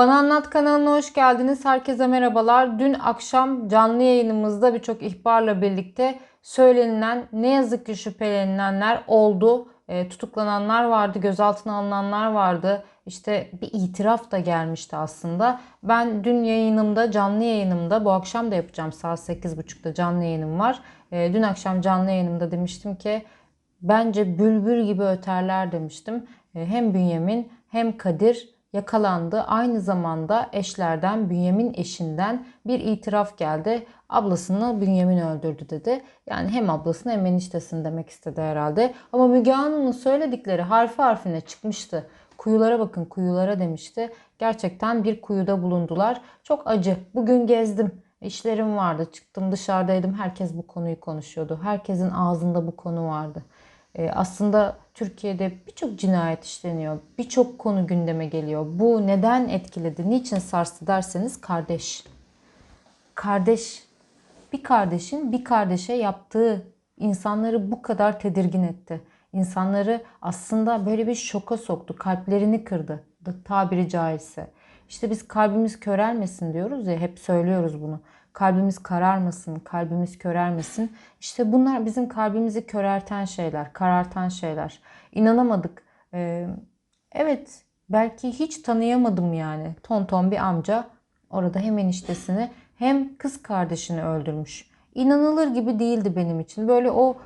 Bana Anlat kanalına hoş geldiniz. Herkese merhabalar. Dün akşam canlı yayınımızda birçok ihbarla birlikte söylenilen ne yazık ki şüphelenilenler oldu. E, tutuklananlar vardı, gözaltına alınanlar vardı. İşte bir itiraf da gelmişti aslında. Ben dün yayınımda, canlı yayınımda, bu akşam da yapacağım saat 8.30'da canlı yayınım var. E, dün akşam canlı yayınımda demiştim ki bence bülbül gibi öterler demiştim. E, hem Bünyamin hem Kadir yakalandı. Aynı zamanda eşlerden Bünyamin eşinden bir itiraf geldi. Ablasını Bünyamin öldürdü dedi. Yani hem ablasını hem eniştesini demek istedi herhalde. Ama Müge Anlı'nın söyledikleri harfi harfine çıkmıştı. Kuyulara bakın kuyulara demişti. Gerçekten bir kuyuda bulundular. Çok acı. Bugün gezdim. İşlerim vardı. Çıktım dışarıdaydım. Herkes bu konuyu konuşuyordu. Herkesin ağzında bu konu vardı. Ee, aslında Türkiye'de birçok cinayet işleniyor. Birçok konu gündeme geliyor. Bu neden etkiledi? Niçin sarstı derseniz kardeş. Kardeş. Bir kardeşin bir kardeşe yaptığı insanları bu kadar tedirgin etti. İnsanları aslında böyle bir şoka soktu. Kalplerini kırdı. Tabiri caizse. İşte biz kalbimiz körelmesin diyoruz ya hep söylüyoruz bunu. Kalbimiz kararmasın, kalbimiz körelmesin. İşte bunlar bizim kalbimizi körelten şeyler, karartan şeyler. İnanamadık. Ee, evet belki hiç tanıyamadım yani. Tonton bir amca orada hem eniştesini hem kız kardeşini öldürmüş. İnanılır gibi değildi benim için. Böyle o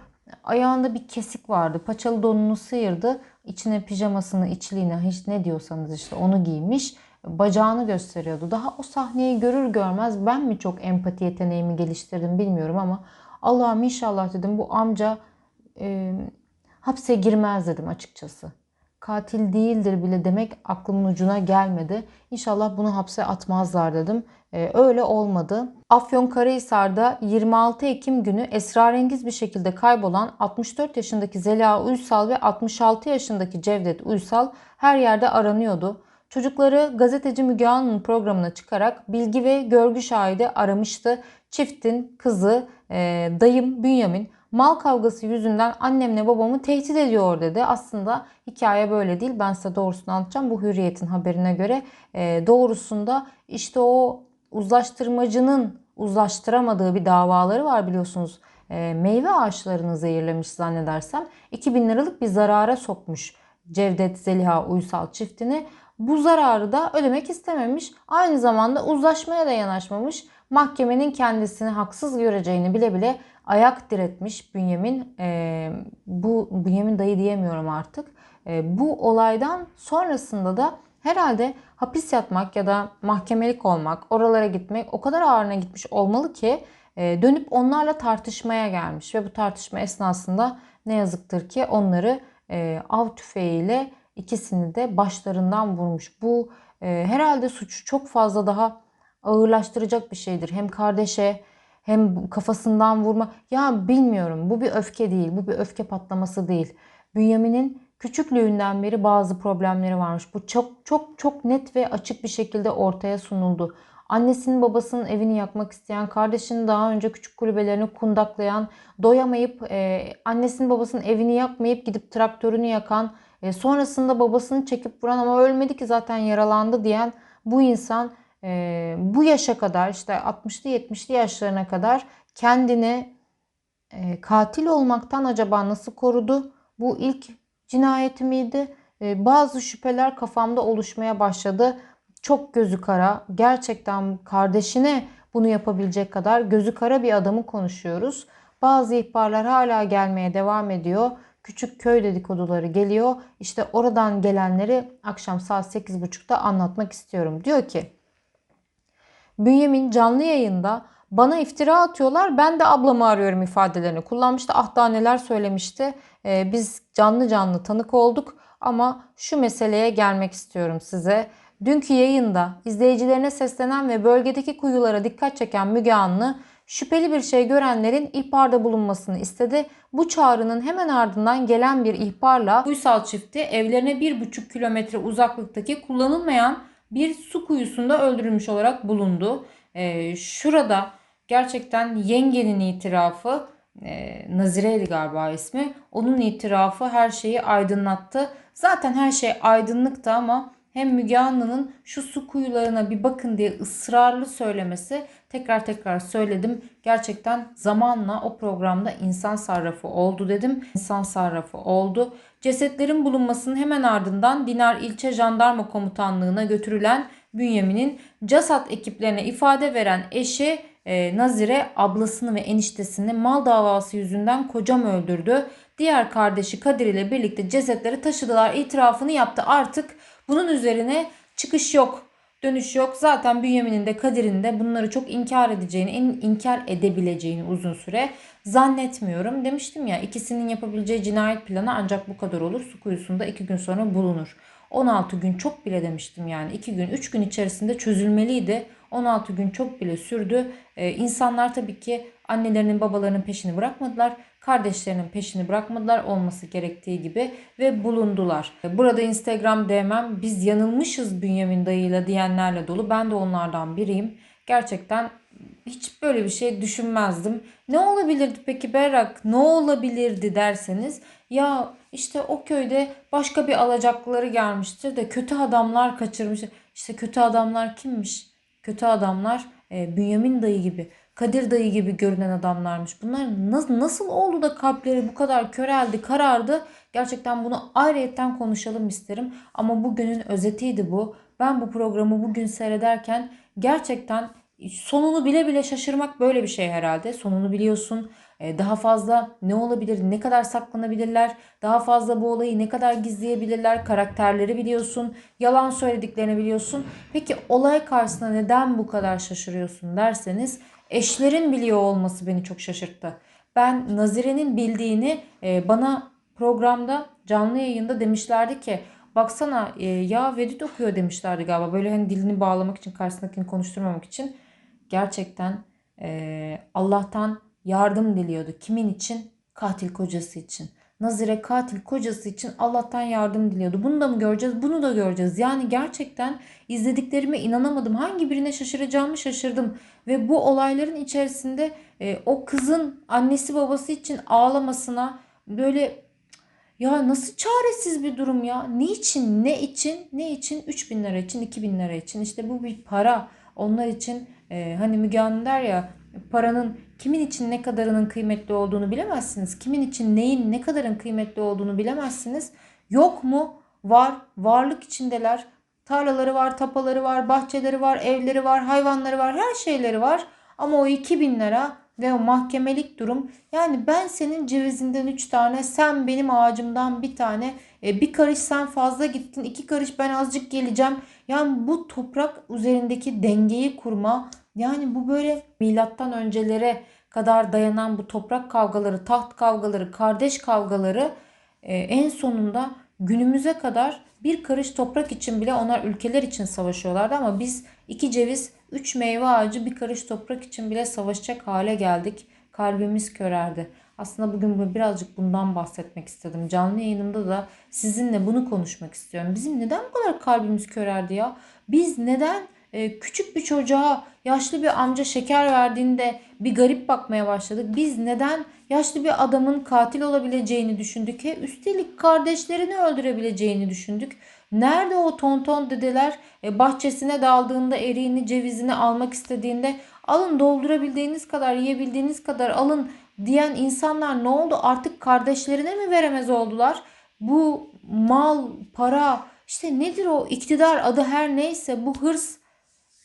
ayağında bir kesik vardı. Paçalı donunu sıyırdı. İçine pijamasını, içliğine hiç ne diyorsanız işte onu giymiş bacağını gösteriyordu. Daha o sahneyi görür görmez ben mi çok empati yeteneğimi geliştirdim bilmiyorum ama Allah'ım inşallah dedim bu amca e, hapse girmez dedim açıkçası. Katil değildir bile demek aklımın ucuna gelmedi. İnşallah bunu hapse atmazlar dedim. Ee, öyle olmadı. Afyonkarahisar'da 26 Ekim günü esrarengiz bir şekilde kaybolan 64 yaşındaki Zeliha Uysal ve 66 yaşındaki Cevdet Uysal her yerde aranıyordu. Çocukları gazeteci Müge Anlı'nın programına çıkarak bilgi ve görgü şahidi aramıştı. Çiftin kızı e, dayım Bünyamin mal kavgası yüzünden annemle babamı tehdit ediyor dedi. Aslında hikaye böyle değil. Ben size doğrusunu anlatacağım. Bu Hürriyet'in haberine göre e, doğrusunda işte o uzlaştırmacının uzlaştıramadığı bir davaları var biliyorsunuz. E, meyve ağaçlarını zehirlemiş zannedersem. 2000 liralık bir zarara sokmuş Cevdet Zeliha Uysal çiftini. Bu zararı da ödemek istememiş. Aynı zamanda uzlaşmaya da yanaşmamış. Mahkemenin kendisini haksız göreceğini bile bile ayak diretmiş Bünyamin. E, bu Bünyamin dayı diyemiyorum artık. E, bu olaydan sonrasında da herhalde hapis yatmak ya da mahkemelik olmak, oralara gitmek o kadar ağırına gitmiş olmalı ki e, dönüp onlarla tartışmaya gelmiş ve bu tartışma esnasında ne yazıktır ki onları e, av tüfeğiyle ikisini de başlarından vurmuş. Bu e, herhalde suçu çok fazla daha ağırlaştıracak bir şeydir. Hem kardeşe hem kafasından vurma. Ya bilmiyorum bu bir öfke değil. Bu bir öfke patlaması değil. Bünyamin'in küçüklüğünden beri bazı problemleri varmış. Bu çok çok çok net ve açık bir şekilde ortaya sunuldu. Annesinin babasının evini yakmak isteyen, kardeşinin daha önce küçük kulübelerini kundaklayan, doyamayıp e, annesinin babasının evini yakmayıp gidip traktörünü yakan, e, sonrasında babasını çekip vuran ama ölmedi ki zaten yaralandı diyen bu insan e, bu yaşa kadar işte 60'lı 70'li yaşlarına kadar kendini e, katil olmaktan acaba nasıl korudu? Bu ilk cinayeti miydi? E, bazı şüpheler kafamda oluşmaya başladı. Çok gözü kara, gerçekten kardeşine bunu yapabilecek kadar gözü kara bir adamı konuşuyoruz. Bazı ihbarlar hala gelmeye devam ediyor küçük köy dedikoduları geliyor. İşte oradan gelenleri akşam saat 8.30'da anlatmak istiyorum. Diyor ki Bünyamin canlı yayında bana iftira atıyorlar ben de ablamı arıyorum ifadelerini kullanmıştı. Ah daha neler söylemişti. Ee, biz canlı canlı tanık olduk ama şu meseleye gelmek istiyorum size. Dünkü yayında izleyicilerine seslenen ve bölgedeki kuyulara dikkat çeken Müge Anlı şüpheli bir şey görenlerin ihbarda bulunmasını istedi. Bu çağrının hemen ardından gelen bir ihbarla Uysal çifti evlerine 1,5 kilometre uzaklıktaki kullanılmayan bir su kuyusunda öldürülmüş olarak bulundu. Ee, şurada gerçekten yengenin itirafı e, Nazire'ydi galiba ismi. Onun itirafı her şeyi aydınlattı. Zaten her şey aydınlıktı ama hem Müge Anlı'nın şu su kuyularına bir bakın diye ısrarlı söylemesi tekrar tekrar söyledim. Gerçekten zamanla o programda insan sarrafı oldu dedim. İnsan sarrafı oldu. Cesetlerin bulunmasının hemen ardından Dinar İlçe Jandarma Komutanlığı'na götürülen Bünyamin'in CASAT ekiplerine ifade veren eşi e, Nazire ablasını ve eniştesini mal davası yüzünden kocam öldürdü. Diğer kardeşi Kadir ile birlikte cesetleri taşıdılar. itirafını yaptı. Artık bunun üzerine çıkış yok. Dönüş yok. Zaten Bünyamin'in de Kadir'in de bunları çok inkar edeceğini, en inkar edebileceğini uzun süre zannetmiyorum. Demiştim ya ikisinin yapabileceği cinayet planı ancak bu kadar olur. Su kuyusunda iki gün sonra bulunur. 16 gün çok bile demiştim yani 2 gün 3 gün içerisinde çözülmeliydi. 16 gün çok bile sürdü. Ee, insanlar tabii ki annelerinin babalarının peşini bırakmadılar. Kardeşlerinin peşini bırakmadılar olması gerektiği gibi ve bulundular. Burada Instagram DM'm biz yanılmışız Bünyamin dayıyla diyenlerle dolu. Ben de onlardan biriyim. Gerçekten hiç böyle bir şey düşünmezdim. Ne olabilirdi peki Berrak? Ne olabilirdi derseniz ya işte o köyde başka bir alacaklıları gelmiştir de kötü adamlar kaçırmış. İşte kötü adamlar kimmiş? Kötü adamlar e, Bünyamin dayı gibi, Kadir dayı gibi görünen adamlarmış. Bunlar nasıl, nasıl oldu da kalpleri bu kadar köreldi, karardı? Gerçekten bunu ayrıyetten konuşalım isterim. Ama bugünün özetiydi bu. Ben bu programı bugün seyrederken gerçekten sonunu bile bile şaşırmak böyle bir şey herhalde. Sonunu biliyorsun. E, daha fazla ne olabilir, ne kadar saklanabilirler, daha fazla bu olayı ne kadar gizleyebilirler, karakterleri biliyorsun, yalan söylediklerini biliyorsun. Peki olay karşısında neden bu kadar şaşırıyorsun derseniz eşlerin biliyor olması beni çok şaşırttı. Ben Nazire'nin bildiğini e, bana programda canlı yayında demişlerdi ki baksana e, ya Vedit okuyor demişlerdi galiba. Böyle hani dilini bağlamak için karşısındakini konuşturmamak için gerçekten Allah'tan yardım diliyordu. Kimin için? Katil kocası için. Nazire katil kocası için Allah'tan yardım diliyordu. Bunu da mı göreceğiz? Bunu da göreceğiz. Yani gerçekten izlediklerime inanamadım. Hangi birine şaşıracağımı şaşırdım. Ve bu olayların içerisinde e, o kızın annesi babası için ağlamasına böyle ya nasıl çaresiz bir durum ya? Niçin? Ne için? Ne için? 3000 lira için, 2000 lira için. İşte bu bir para. Onlar için e, hani Müge Anlı der ya paranın kimin için ne kadarının kıymetli olduğunu bilemezsiniz. Kimin için neyin ne kadarın kıymetli olduğunu bilemezsiniz. Yok mu? Var. Varlık içindeler. Tarlaları var, tapaları var, bahçeleri var, evleri var, hayvanları var, her şeyleri var. Ama o 2000 lira ve o mahkemelik durum yani ben senin cevizinden 3 tane sen benim ağacımdan bir tane e, bir karış sen fazla gittin iki karış ben azıcık geleceğim yani bu toprak üzerindeki dengeyi kurma yani bu böyle milattan öncelere kadar dayanan bu toprak kavgaları, taht kavgaları, kardeş kavgaları e, en sonunda günümüze kadar bir karış toprak için bile onlar ülkeler için savaşıyorlardı ama biz iki ceviz, üç meyve ağacı bir karış toprak için bile savaşacak hale geldik. Kalbimiz körerdi. Aslında bugün birazcık bundan bahsetmek istedim. Canlı yayınımda da sizinle bunu konuşmak istiyorum. Bizim neden bu kadar kalbimiz körerdi ya? Biz neden küçük bir çocuğa yaşlı bir amca şeker verdiğinde bir garip bakmaya başladık. Biz neden yaşlı bir adamın katil olabileceğini düşündük? He, üstelik kardeşlerini öldürebileceğini düşündük. Nerede o tonton dedeler e, bahçesine daldığında eriğini cevizini almak istediğinde alın doldurabildiğiniz kadar yiyebildiğiniz kadar alın diyen insanlar ne oldu? Artık kardeşlerine mi veremez oldular? Bu mal, para işte nedir o iktidar adı her neyse bu hırs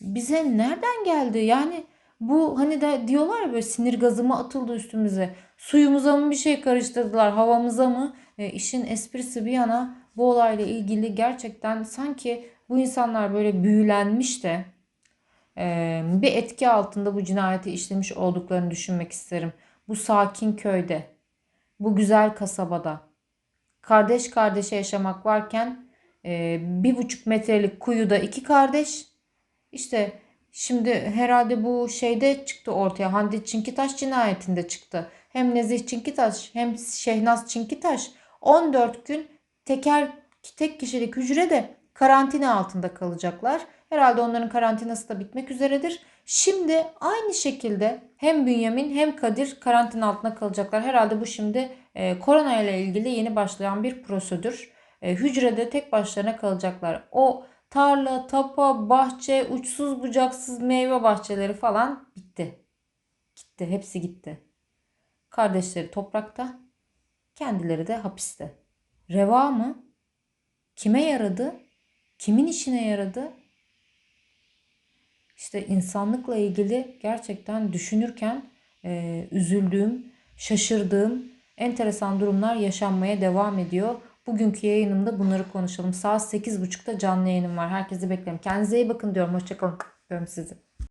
bize nereden geldi? Yani bu hani de diyorlar ya böyle sinir gazı mı atıldı üstümüze? Suyumuza mı bir şey karıştırdılar? Havamıza mı? E, işin esprisi bir yana bu olayla ilgili gerçekten sanki bu insanlar böyle büyülenmiş de e, bir etki altında bu cinayeti işlemiş olduklarını düşünmek isterim. Bu sakin köyde, bu güzel kasabada kardeş kardeşe yaşamak varken e, bir buçuk metrelik kuyuda iki kardeş işte şimdi herhalde bu şeyde çıktı ortaya. Hande Çinkitaş cinayetinde çıktı. Hem Nezih Çinkitaş hem Şehnaz Çinkitaş 14 gün teker tek kişilik hücrede karantina altında kalacaklar. Herhalde onların karantinası da bitmek üzeredir. Şimdi aynı şekilde hem Bünyamin hem Kadir karantina altında kalacaklar. Herhalde bu şimdi e, korona ile ilgili yeni başlayan bir prosedür. E, hücrede tek başlarına kalacaklar. O Tarla, tapa, bahçe, uçsuz bucaksız meyve bahçeleri falan bitti. Gitti, hepsi gitti. Kardeşleri toprakta, kendileri de hapiste. Reva mı? Kime yaradı? Kimin işine yaradı? İşte insanlıkla ilgili gerçekten düşünürken e, üzüldüğüm, şaşırdığım enteresan durumlar yaşanmaya devam ediyor. Bugünkü yayınımda bunları konuşalım. Saat 8.30'da canlı yayınım var. Herkesi beklerim. Kendinize iyi bakın diyorum. Hoşçakalın diyorum sizi.